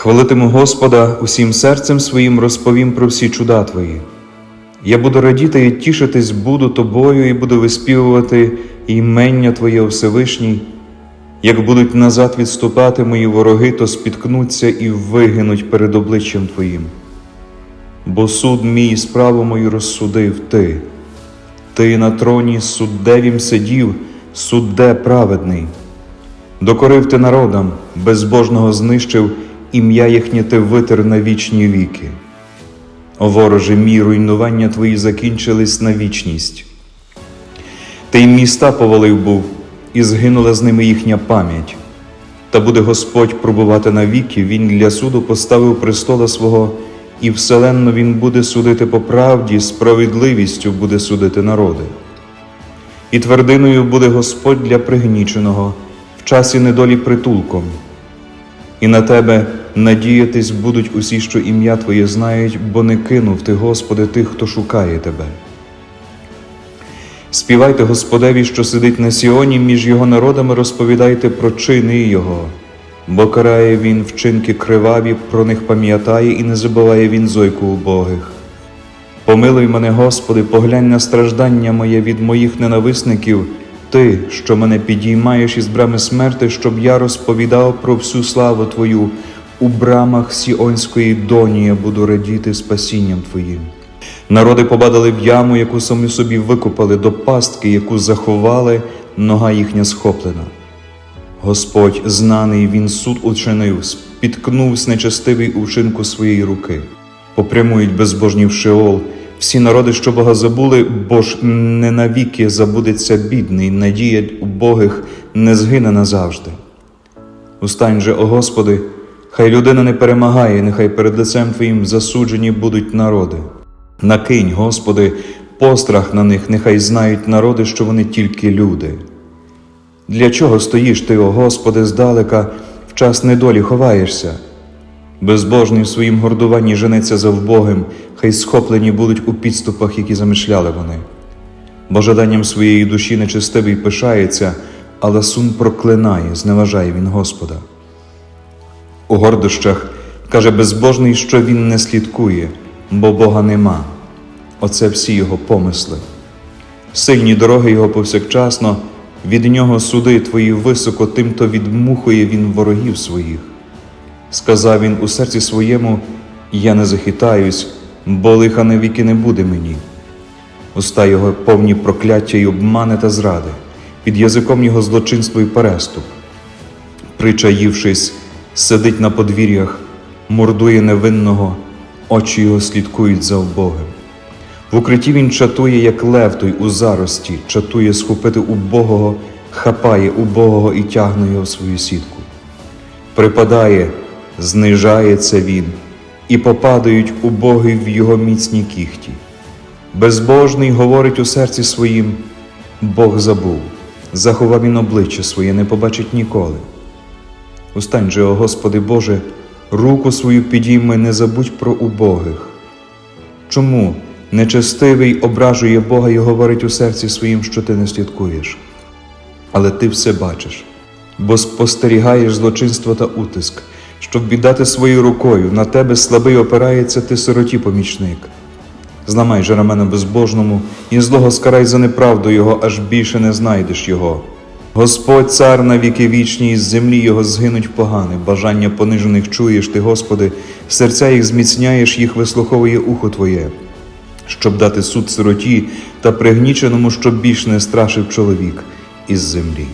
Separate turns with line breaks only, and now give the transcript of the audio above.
Хвалитиму Господа усім серцем своїм розповім про всі чуда Твої. Я буду радіти і тішитись буду тобою, і буду виспівувати імення Твоє Всевишній. Як будуть назад відступати мої вороги, то спіткнуться і вигинуть перед обличчям Твоїм. Бо суд мій справу мою розсудив Ти. Ти на троні суддевім сидів, судде праведний. Докорив ти народам, безбожного знищив, ім'я їхнє ти витер на вічні віки. О вороже мій, руйнування твої закінчились на вічність. Ти й міста повалив був, і згинула з ними їхня пам'ять. Та буде Господь пробувати навіки, Він для суду поставив престола свого, і вселенно Він буде судити по правді, справедливістю буде судити народи. І твердиною буде Господь для пригніченого, в часі недолі притулком. І на тебе надіятись будуть усі, що ім'я Твоє знають, бо не кинув ти, Господи, тих, хто шукає Тебе. Співайте Господеві, що сидить на Сіоні, між його народами розповідайте про чини Його, бо карає Він вчинки криваві, про них пам'ятає і не забуває Він зойку убогих. Помилуй мене, Господи, поглянь на страждання моє від моїх ненависників, Ти, що мене підіймаєш із брами смерти, щоб я розповідав про всю славу Твою, у брамах Сіонської доні я буду радіти спасінням Твоїм. Народи побадали в яму, яку самі собі викопали, до пастки, яку заховали, нога їхня схоплена. Господь, знаний, Він суд учинив, спіткнувсь нечестивий у вчинку своєї руки. Попрямують безбожні в Шеол, всі народи, що Бога забули, бо ж не навіки забудеться бідний, надія убогих не згине назавжди. Устань же, о Господи, хай людина не перемагає, нехай перед лицем Твоїм засуджені будуть народи. Накинь, Господи, пострах на них, нехай знають народи, що вони тільки люди. Для чого стоїш ти, о Господи, здалека, в час недолі ховаєшся? Безбожний в своїм гордуванні женеться за вбогим, хай схоплені будуть у підступах, які замишляли вони. Божаданням своєї душі нечестивий пишається, але сум проклинає, зневажає він Господа. У гордощах каже безбожний, що він не слідкує, бо Бога нема. Оце всі його помисли. Сильні дороги його повсякчасно, від нього суди твої високо, тим то відмухує він ворогів своїх. Сказав він у серці своєму: Я не захитаюсь, бо лиха навіки не буде мені. Уста його повні прокляття й обмани та зради, під язиком його злочинство і переступ. Причаївшись, сидить на подвір'ях, мордує невинного, очі його слідкують за вбогим. В укритті він чатує, як лев той у зарості, чатує схопити убогого, хапає убогого і тягне його в свою сітку. Припадає, знижається він, і попадають убоги в його міцні кіхті. Безбожний говорить у серці своїм: Бог забув, заховав він обличчя своє, не побачить ніколи. Устань же, о Господи Боже, руку свою підійми, не забудь про убогих. Чому нечестивий ображує Бога і говорить у серці своїм, що ти не слідкуєш? Але ти все бачиш, бо спостерігаєш злочинство та утиск, щоб віддати своєю рукою, на тебе слабий опирається, ти сироті помічник. Зламай же рамена безбожному, і злого скарай за неправду його, аж більше не знайдеш його. Господь, цар на віки вічні, із землі його згинуть погане, бажання понижених чуєш ти, Господи, серця їх зміцняєш, їх вислуховує ухо Твоє, щоб дати суд сироті та пригніченому, щоб більш не страшив чоловік із землі.